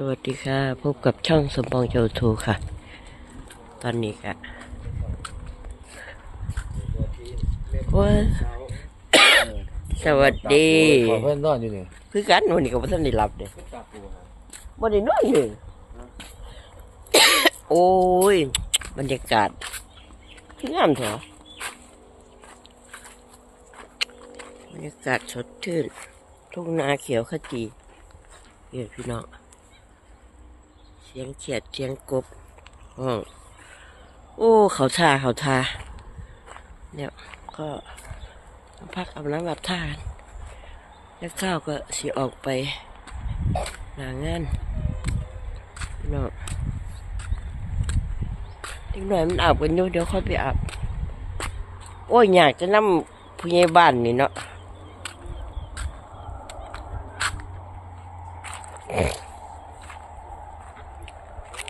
สวัสดีค่ะ พบกับช่องสมปองเจ้าทูค่ะ ตอนนี้ค่ะว้าสวัสดีขอเพื่อนนอนอยู่นี่คือกันวันนี้ก็บ่ทันได้หลับเด้บ่ได้นอนเลยโอ้ย บรรยากาศคืองามเถอะบรรยากาศสดชื่นทุ่งนาเขียวขจีเฮ้ยพี่น้อง เสียงเขียดเสียงกบห้องโอ้เขาทาเขาทาเนี่ยก็พักอาบน้ำอาบท่ากันแล้วข้าวก็สิออกไปหนางานพี่น้องอีกหน่อยมันอาบกันอยู่เดี๋ยวค่อยไปอาบโอ้ยอยากจะนั่งผู้ใหญ่บ้านนี่เนาะ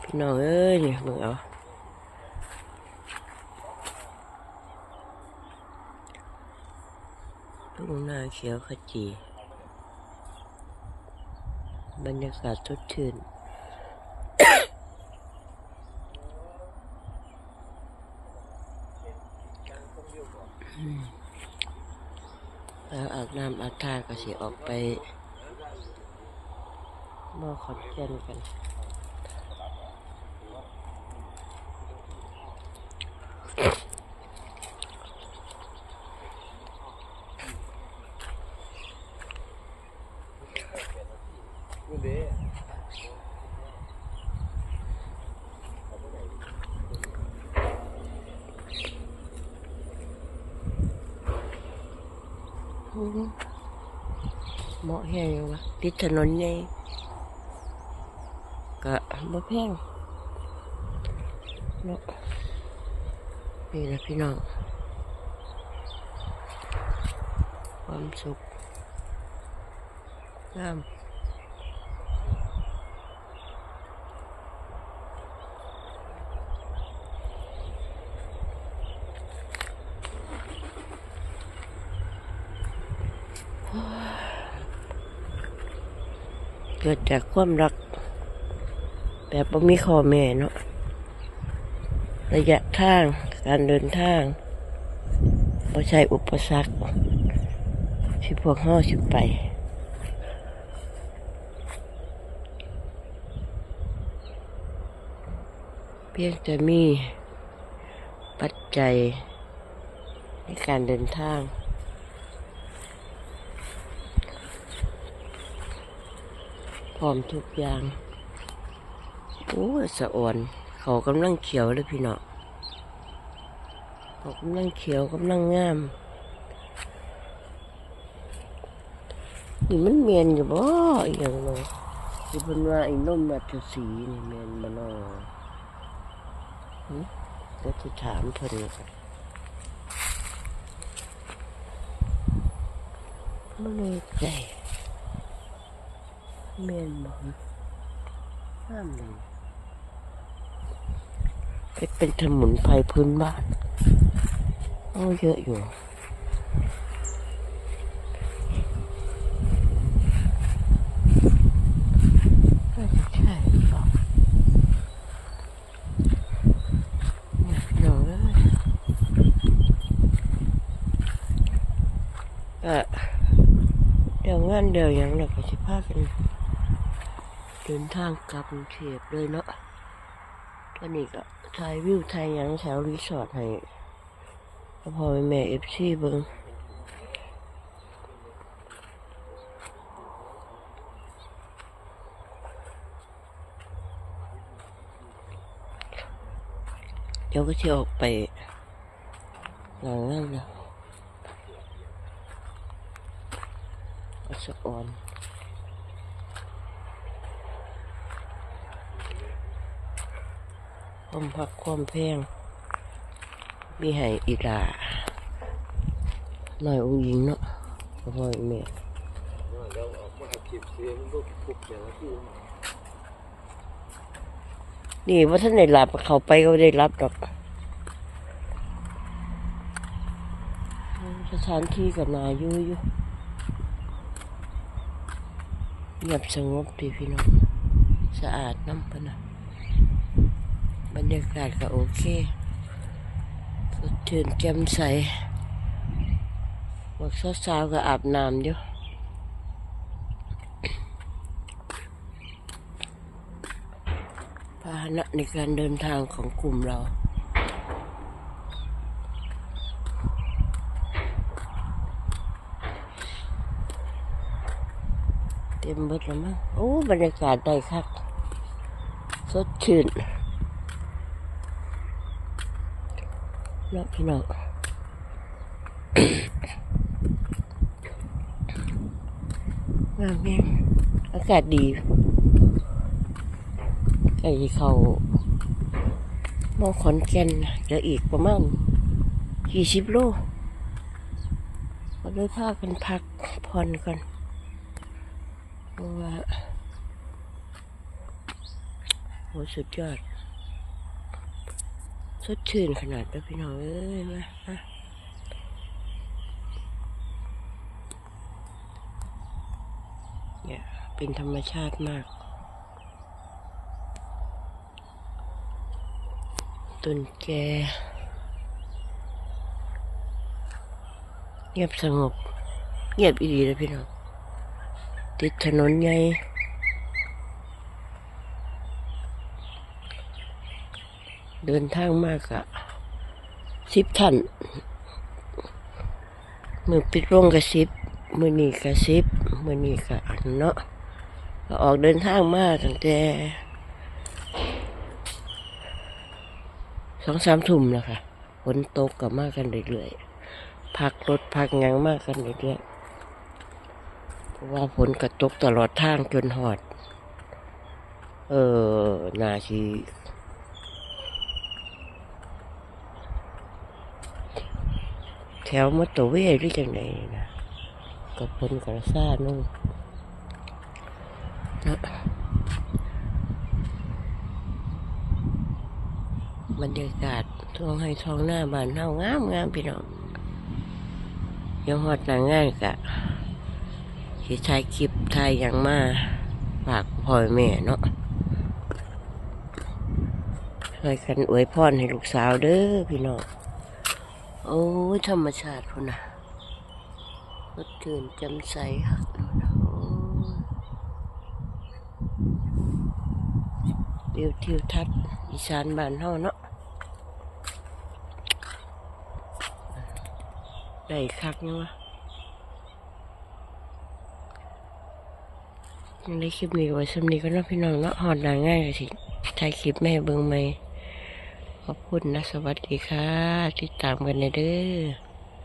พี่น้องเอ้ยนี่มึงเอาทุ่งนาเขียวขจี บรรยากาศสดชื่นแล้วอาบน้ำอาบท่าก็สิออกไปมอขอนแก่นกัน เหมาะแห้งอยู่วะติดถนนไงกะบ่แพงเนาะนี่นะพี่น้อง ความสุขงาม กิดจากความรัก แบบบ่มีข้อแม่เนาะระยะทางการเดินทางบ่ใช่อุปสรรคที่พวกเฮาสิไปเพียงแต่มีปัจจัยในการเดินทาง พร้อมทุกอย่าง โอ้สะอ่อน เขากำลังเขียวเลยพี่น้องเขากำลังเขียวกำลังงามนี่มันเมียนอยู่บ่อหย่างเนาะที่เพิ่นว่าไอ้นมมัตสีนี่เมียนบ่เนาะหึเดี๋ยวจะถามเพิ่นก่อนบ่แน่ใจ เมียนบ่ฮะห้ามเลยเป็นเป็นสมุนไพรพื้นบ้านโอ้เยอะอยู่น่าจะใช่หรือเปล่าเนี่ยพี่น้องเอ้ยก็เดี๋ยวงานเดี๋ยวหยังเราก็สิพากัน เดินทางกลับกรุงเทพเลยเนาะตอนนี้ก็ถ่ายวิวถ่ายยังแถวรีสอร์ทให้พอแม่เอฟซีเบิ่งเดี๋ยวก็จะออกไปหลังนั่นนะอัศออน ความพักความแพงมีให้อีกอะหน่อยองค์หญิงเนาะพ่อพ่อแม่แล้วออกมาคลิปเสียงลูกปุกอย่างที่นี่ว่าท่านได้รับเขาไปก็ได้รับดอกสถานที่ก็นาอยู่อยู่เงียบสงบดีพี่น้อง สะอาดน้ำปนะ บรรยากาศก็โอเคสดชื่นแจ่มใสบอกสาวๆก็อาบน้ำอยู่พาหนะในการเดินทางของกลุ่มเราเต็มเบิดแล้วมั้งโอ้ บรรยากาศได้คักสดชื่น นาะพี่น้องงามแฮงอากาศดีใกล้สิเข้ามองขอนแก่นเหลืออีกประมาณกี่สิบโลก็เลยพากันพักผ่อนก่อนเพราะว่าโหสุดยอด สดชื่นขนาดนั้พี่น้องเอ้ยมามาเนี่ยเป็นธรรมชาติมาก ต้นแกเงียบสงบ เงียบอีดีเลยพี่น้องติดถนนให เดินทางมากอะสิบท่านมือปิดโรงกระสิบมือนี่กระสิบมือนี่กะอันเนาะออกเดินทางมาตั้งแต่สองสามทุ่มแล้วค่ะฝนตกกับมากันเรื่อยๆพักรถพักหยังมากกันเรื่อยๆเพราะว่าฝนกระตกตลอดทางจนหอด เออนาชี แถวมอเตอร์เวย์หรือจังไดนี่นะกับฝนกระซ่านุ่งนะบรรยากาศท้องให้ท้องหน้าบานเฮางามงามพี่น้องยังหอดหนางงานกะที่ถ่ายคลิปถ่ายอย่างมาฝากพ่อแม่เนาะช่วยกันอวยพรให้ลูกสาวเด้อพี่น้อง โอ้ยธรรมชาติพุ่นนะรดชื่นจำใสครับโอ้ยวิวทิวทัศน์อีสานบ้านเฮาเนาะได้คักเนาะยังได้คลิปนี้ไว้สำนีก็เนาพี่น้องเนาะหอดหนาง่ายเลยสิถ่ายคลิปแม่เบิ่งไหม ขอบคุณนะ สวัสดีค่ะ ติดตามกันนเด้อ